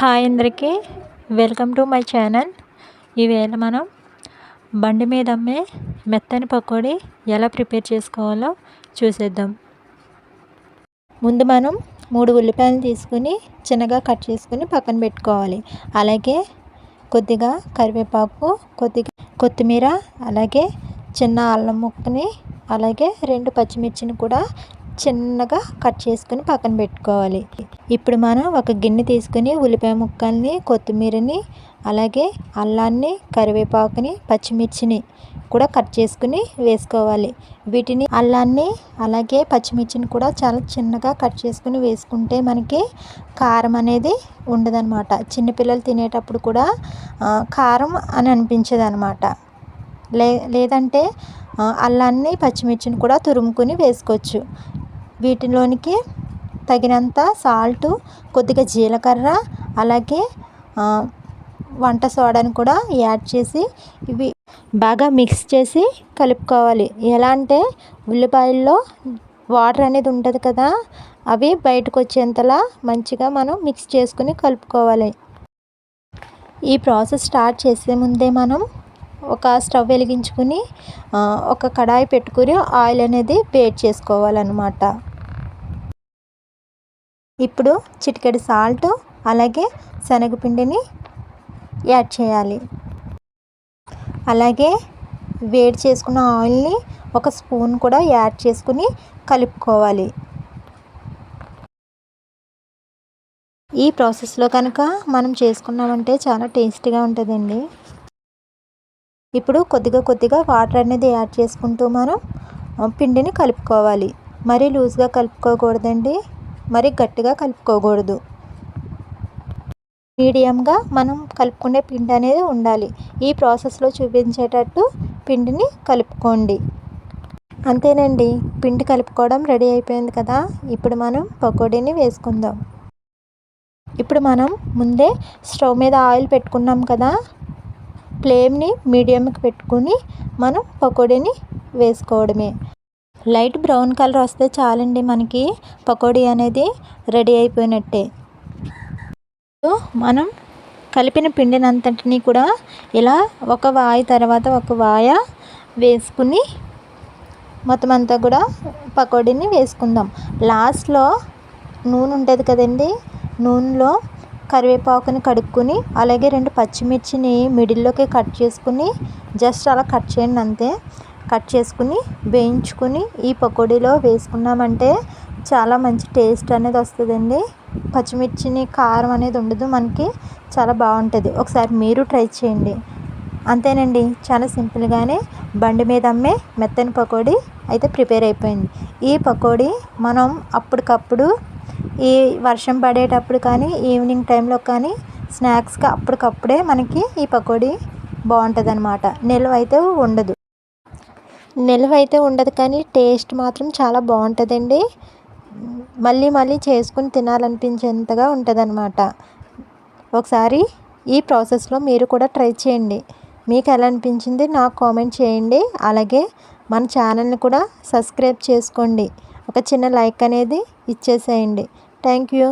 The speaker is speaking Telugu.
హాయ్ అందరికీ. Welcome to my channel. ఈవేళ మనం బండి మీద అమ్మే మెత్తని పకోడీ ఎలా ప్రిపేర్ చేసుకోవాలో చూసేద్దాం. ముందు మనం మూడు ఉల్లిపాయలు తీసుకుని చిన్నగా కట్ చేసుకుని పక్కన పెట్టుకోవాలి. అలాగే కొద్దిగా కరివేపాకు కొద్దిగా కొత్తిమీర అలాగే చిన్న అల్లం ముక్కని అలాగే రెండు పచ్చిమిర్చిని కూడా చిన్నగా కట్ చేసుకుని పక్కన పెట్టుకోవాలి. ఇప్పుడు మనం ఒక గిన్నె తీసుకుని ఉల్లిపాయ ముక్కల్ని కొత్తిమీరని అలాగే అల్లాన్ని కరివేపాకుని పచ్చిమిర్చిని కూడా కట్ చేసుకుని వేసుకోవాలి. వీటిని అల్లాన్ని అలాగే పచ్చిమిర్చిని కూడా చాలా చిన్నగా కట్ చేసుకుని వేసుకుంటే మనకి కారం అనేది ఉండదన్నమాట. చిన్నపిల్లలు తినేటప్పుడు కూడా కారం అని అనిపించదు అనమాట లే లేదంటే అల్లాన్ని పచ్చిమిర్చిని కూడా తురుముకుని వేసుకోవచ్చు. వీటిలోనికి తగినంత సాల్ట్ కొద్దిగా జీలకర్ర అలాగే వంట సోడాని కూడా యాడ్ చేసి ఇవి బాగా మిక్స్ చేసి కలుపుకోవాలి. ఎలా అంటే ఉల్లిపాయల్లో వాటర్ అనేది ఉంటుంది కదా అవి బయటకు వచ్చేంతలా మంచిగా మనం మిక్స్ చేసుకుని కలుపుకోవాలి. ఈ ప్రాసెస్ స్టార్ట్ చేసే ముందే మనం ఒక స్టవ్ వెలిగించుకుని ఒక కడాయి పెట్టుకుని ఆయిల్ అనేది వేడి చేసుకోవాలన్నమాట. ఇప్పుడు చిటికెడు సాల్ట్ అలాగే శనగపిండిని యాడ్ చేయాలి. అలాగే వేడి చేసుకున్న ఆయిల్ని ఒక స్పూన్ కూడా యాడ్ చేసుకుని కలుపుకోవాలి. ఈ ప్రాసెస్లో కనుక మనం చేసుకున్నామంటే చాలా టేస్టీగా ఉంటుందండి. ఇప్పుడు కొద్దిగా కొద్దిగా వాటర్ అనేది యాడ్ చేసుకుంటూ మనం పిండిని కలుపుకోవాలి. మరీ లూజ్గా కలుపుకోకూడదండి. మరి గట్టిగా కలుపుకోకూడదు. మీడియంగా మనం కలుపుకునే పిండి అనేది ఉండాలి. ఈ ప్రాసెస్లో చూపించేటట్టు పిండిని కలుపుకోండి. అంతేనండి పిండి కలుపుకోవడం రెడీ అయిపోయింది కదా? ఇప్పుడు మనం పకోడీని వేసుకుందాం. ఇప్పుడు మనం ముందే స్టవ్ మీద ఆయిల్ పెట్టుకున్నాం కదా? ఫ్లేమ్ని మీడియంకి పెట్టుకుని మనం పకోడీని వేసుకోవడమే. లైట్ బ్రౌన్ కలర్ వస్తే చాలండి మనకి. పకోడీ అనేది రెడీ అయిపోయినట్టే. మనం కలిపిన పిండినంతటిని కూడా ఇలా ఒక వాయి తర్వాత ఒక వాయ వేసుకుని మొత్తం అంతా కూడా పకోడీని వేసుకుందాం. లాస్ట్లో నూనె ఉంటుంది కదండి. నూనెలో కరివేపాకుని కడుక్కుని అలాగే రెండు పచ్చిమిర్చిని మిడిల్లోకి కట్ చేసుకుని జస్ట్ అలా కట్ చేయండి అంతే. కట్ చేసుకుని వేయించుకుని ఈ పకోడీలో వేసుకున్నామంటే చాలా మంచి టేస్ట్ అనేది వస్తుందండి. పచ్చిమిర్చిని కారం అనేది ఉండదు మనకి చాలా బాగుంటుంది. ఒకసారి మీరు ట్రై చేయండి. అంతేనండి చాలా సింపుల్గానే బండి మీద అమ్మే మెత్తని పకోడీ అయితే ప్రిపేర్ అయిపోయింది. ఈ పకోడీ మనం అప్పటికప్పుడు ఈ వర్షం పడేటప్పుడు కానీ ఈవినింగ్ టైంలో కానీ స్నాక్స్గా అప్పటికప్పుడే మనకి ఈ పకోడీ బాగుంటుంది అనమాట నిల్వ అయితే ఉండదు. నిల్వ అయితే ఉండదు కానీ టేస్ట్ మాత్రం చాలా బాగుంటుందండి. మళ్ళీ మళ్ళీ చేసుకుని తినాలనిపించేంతగా ఉంటుంది అనమాట ఒకసారి ఈ ప్రాసెస్లో మీరు కూడా ట్రై చేయండి. మీకు ఎలా అనిపించింది నాకు కామెంట్ చేయండి. అలాగే మన ఛానల్ని కూడా సబ్స్క్రైబ్ చేసుకోండి. ఒక చిన్న లైక్ అనేది ఇచ్చేసేయండి. Thank you.